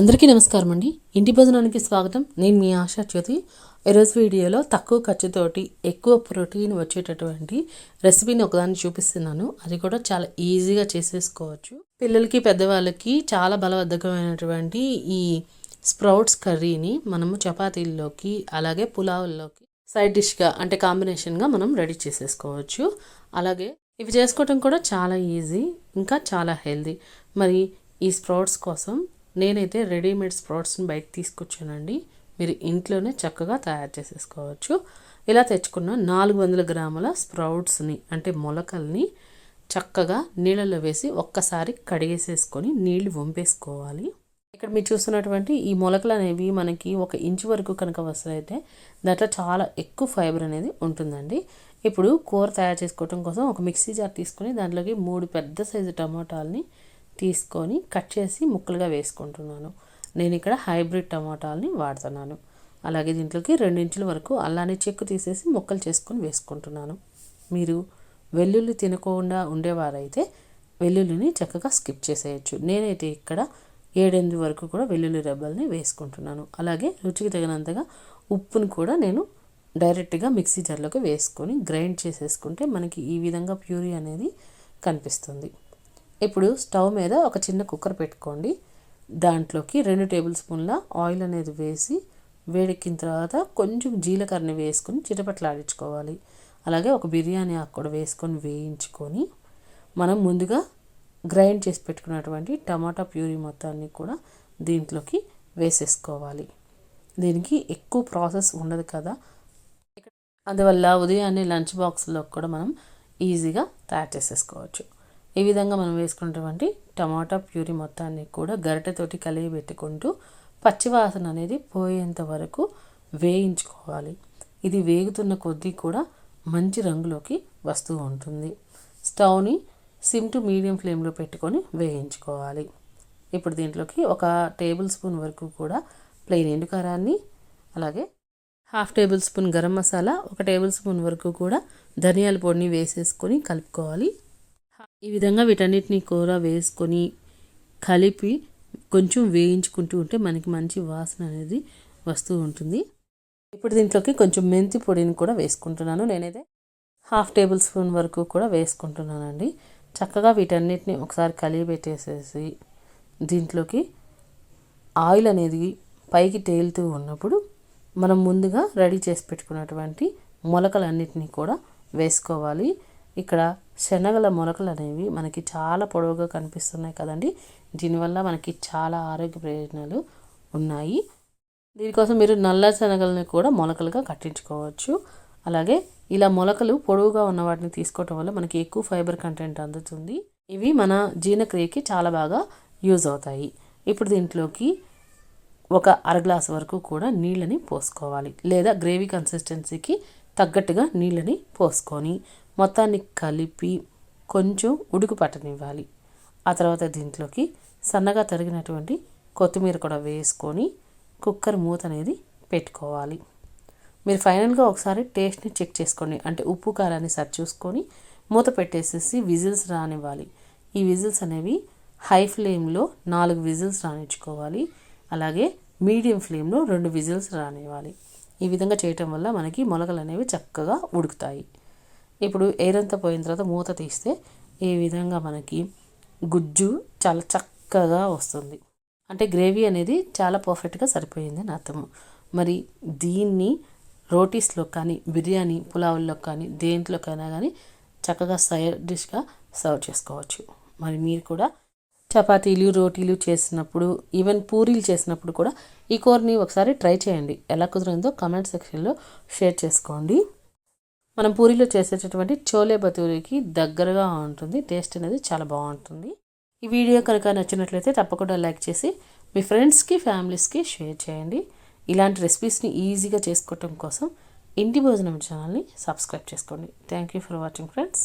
అందరికీ నమస్కారం అండి ఇంటి భోజనానికి స్వాగతం. నేను మీ ఆశా జ్యోతి. ఈరోజు వీడియోలో తక్కువ ఖర్చుతోటి ఎక్కువ ప్రోటీన్ వచ్చేటటువంటి రెసిపీని ఒకదాన్ని చూపిస్తున్నాను. అది కూడా చాలా ఈజీగా చేసేసుకోవచ్చు. పిల్లలకి పెద్దవాళ్ళకి చాలా బలవర్ధకమైనటువంటి ఈ స్ప్రౌట్స్ కర్రీని మనము చపాతీల్లోకి అలాగే పులావుల్లోకి సైడ్ డిష్గా అంటే కాంబినేషన్గా మనం రెడీ చేసేసుకోవచ్చు. అలాగే ఇవి చేసుకోవటం కూడా చాలా ఈజీ ఇంకా చాలా హెల్దీ. మరి ఈ స్ప్రౌట్స్ కోసం నేనైతే రెడీమేడ్ స్ప్రౌట్స్ని బయట తీసుకొచ్చానండి. మీరు ఇంట్లోనే చక్కగా తయారు చేసేసుకోవచ్చు. ఇలా తెచ్చుకున్న నాలుగు వందల గ్రాముల స్ప్రౌట్స్ని అంటే మొలకల్ని చక్కగా నీళ్ళలో వేసి ఒక్కసారి కడిగేసేసుకొని నీళ్ళు వంపేసుకోవాలి. ఇక్కడ మీరు చూస్తున్నటువంటి ఈ మొలకలు అనేవి మనకి ఒక ఇంచు వరకు కనుక వస్తాయితే దాంట్లో చాలా ఎక్కువ ఫైబర్ అనేది ఉంటుందండి. ఇప్పుడు కూర తయారు చేసుకోవడం కోసం ఒక మిక్సీ జార్ తీసుకొని దాంట్లోకి మూడు పెద్ద సైజు టమాటాలని తీసుకొని కట్ చేసి ముక్కలుగా వేసుకుంటున్నాను. నేను ఇక్కడ హైబ్రిడ్ టమాటాలని వాడుతున్నాను. అలాగే దీంట్లోకి రెండించుల వరకు అల్లాని చెక్కు తీసేసి ముక్కలు చేసుకొని వేసుకుంటున్నాను. మీరు వెల్లుల్లి తినకుండా ఉండేవారైతే వెల్లుల్లిని చక్కగా స్కిప్ చేసేయచ్చు. నేనైతే ఇక్కడ ఏడెనిమిది వరకు కూడా వెల్లుల్లి రెబ్బల్ని వేసుకుంటున్నాను. అలాగే రుచికి తగినంతగా ఉప్పును కూడా నేను డైరెక్ట్గా మిక్సీ జార్లోకి వేసుకొని గ్రైండ్ చేసేసుకుంటే మనకి ఈ విధంగా ప్యూరీ అనేది కనిపిస్తుంది. ఇప్పుడు స్టవ్ మీద ఒక చిన్న కుక్కర్ పెట్టుకోండి. దాంట్లోకి రెండు టేబుల్ స్పూన్ల ఆయిల్ అనేది వేసి వేడెక్కిన తర్వాత కొంచెం జీలకర్రని వేసుకొని చిటపట్లాడించుకోవాలి. అలాగే ఒక బిర్యానీ ఆకు కూడా వేసుకొని వేయించుకొని మనం ముందుగా గ్రైండ్ చేసి పెట్టుకున్నటువంటి టమాటా ప్యూరీ మొత్తాన్ని కూడా దీంట్లోకి వేసేసుకోవాలి. దీనికి ఎక్కువ ప్రాసెస్ ఉండదు కదా. అందువల్ల ఉదయాన్నే లంచ్ బాక్స్లో కూడా మనం ఈజీగా తయారు చేసేసుకోవచ్చు. ఈ విధంగా మనం వేసుకున్నటువంటి టమాటా ప్యూరీ మొత్తాన్ని కూడా గరిటెతోటి కలిగి పెట్టుకుంటూ పచ్చివాసన అనేది పోయేంత వరకు వేయించుకోవాలి. ఇది వేగుతున్న కొద్దీ కూడా మంచి రంగులోకి వస్తూ ఉంటుంది. స్టవ్ని సిమ్ టు మీడియం ఫ్లేమ్లో పెట్టుకొని వేయించుకోవాలి. ఇప్పుడు దీంట్లోకి ఒక టేబుల్ స్పూన్ వరకు కూడా ప్లెయిన్ ఎండుకారాన్ని అలాగే half tablespoon garam masala ఒక టేబుల్ స్పూన్ వరకు కూడా ధనియాల పొడిని వేసేసుకొని కలుపుకోవాలి. ఈ విధంగా వీటన్నిటిని కూర వేసుకొని కలిపి కొంచెం వేయించుకుంటూ ఉంటే మనకి మంచి వాసన అనేది వస్తూ ఉంటుంది. ఇప్పుడు దీంట్లోకి కొంచెం మెంతి పొడిని కూడా వేసుకుంటున్నాను. నేనైతే హాఫ్ టేబుల్ స్పూన్ వరకు కూడా వేసుకుంటున్నానండి. చక్కగా వీటన్నిటిని ఒకసారి కలిగి పెట్టేసేసి దీంట్లోకి ఆయిల్ అనేది పైకి తేలుతూ ఉన్నప్పుడు మనం ముందుగా రెడీ చేసి పెట్టుకున్నటువంటి మొలకలన్నిటినీ కూడా వేసుకోవాలి. ఇక్కడ శనగల మొలకలు అనేవి మనకి చాలా పొడవుగా కనిపిస్తున్నాయి కదండి. దీనివల్ల మనకి చాలా ఆరోగ్య ప్రయోజనాలు ఉన్నాయి. దీనికోసం మీరు నల్ల శనగలని కూడా మొలకలుగా కట్టించుకోవచ్చు. అలాగే ఇలా మొలకలు పొడవుగా ఉన్న వాటిని తీసుకోవటం వల్ల మనకి ఎక్కువ ఫైబర్ కంటెంట్ అందుతుంది. ఇవి మన జీర్ణక్రియకి చాలా బాగా యూజ్ అవుతాయి. ఇప్పుడు దీంట్లోకి ఒక అర గ్లాస్ వరకు కూడా నీళ్ళని పోసుకోవాలి. లేదా గ్రేవీ కన్సిస్టెన్సీకి తగ్గట్టుగా నీళ్ళని పోసుకొని మొత్తాన్ని కలిపి కొంచెం ఉడుకు పట్టనివ్వాలి. ఆ తర్వాత దీంట్లోకి సన్నగా తరిగినటువంటి కొత్తిమీర కూడా వేసుకొని కుక్కర్ మూత అనేది పెట్టుకోవాలి. మీరు ఫైనల్గా ఒకసారి టేస్ట్ని చెక్ చేసుకోండి. అంటే ఉప్పు కారాన్ని సరి చూసుకొని మూత పెట్టేసేసి విజిల్స్ రానివ్వాలి. ఈ విజిల్స్ అనేవి హై ఫ్లేమ్లో నాలుగు విజిల్స్ రానిచ్చుకోవాలి. అలాగే మీడియం ఫ్లేమ్లో రెండు విజిల్స్ రానివ్వాలి. ఈ విధంగా చేయటం వల్ల మనకి మొలకలు అనేవి చక్కగా ఉడుకుతాయి. ఇప్పుడు ఎయిర్ అంతా పోయిన తర్వాత మూత తీస్తే ఈ విధంగా మనకి గుజ్జు చాలా చక్కగా వస్తుంది. అంటే గ్రేవీ అనేది చాలా పర్ఫెక్ట్గా సరిపోయింది అని అర్థము. మరి దీన్ని రోటీస్లో కానీ బిర్యానీ పులావుల్లో కానీ దేంట్లోకైనా కానీ చక్కగా సైడ్ డిష్గా సర్వ్ చేసుకోవచ్చు. మరి మీరు కూడా చపాతీలు రోటీలు చేసినప్పుడు ఈవెన్ పూరీలు చేసినప్పుడు కూడా ఈ కూరని ఒకసారి ట్రై చేయండి. ఎలా కుదిరిందో కమెంట్ సెక్షన్లో షేర్ చేసుకోండి. మనం పూరీలో చేసేటటువంటి చోలే బతూరికి దగ్గరగా ఉంటుంది. టేస్ట్ అనేది చాలా బాగుంటుంది. ఈ వీడియో కనుక నచ్చినట్లయితే తప్పకుండా లైక్ చేసి మీ ఫ్రెండ్స్కి ఫ్యామిలీస్కి షేర్ చేయండి. ఇలాంటి రెసిపీస్ని ఈజీగా చేసుకోవటం కోసం ఇంటి భోజనం ఛానల్ని సబ్స్క్రైబ్ చేసుకోండి. Thank you for watching friends.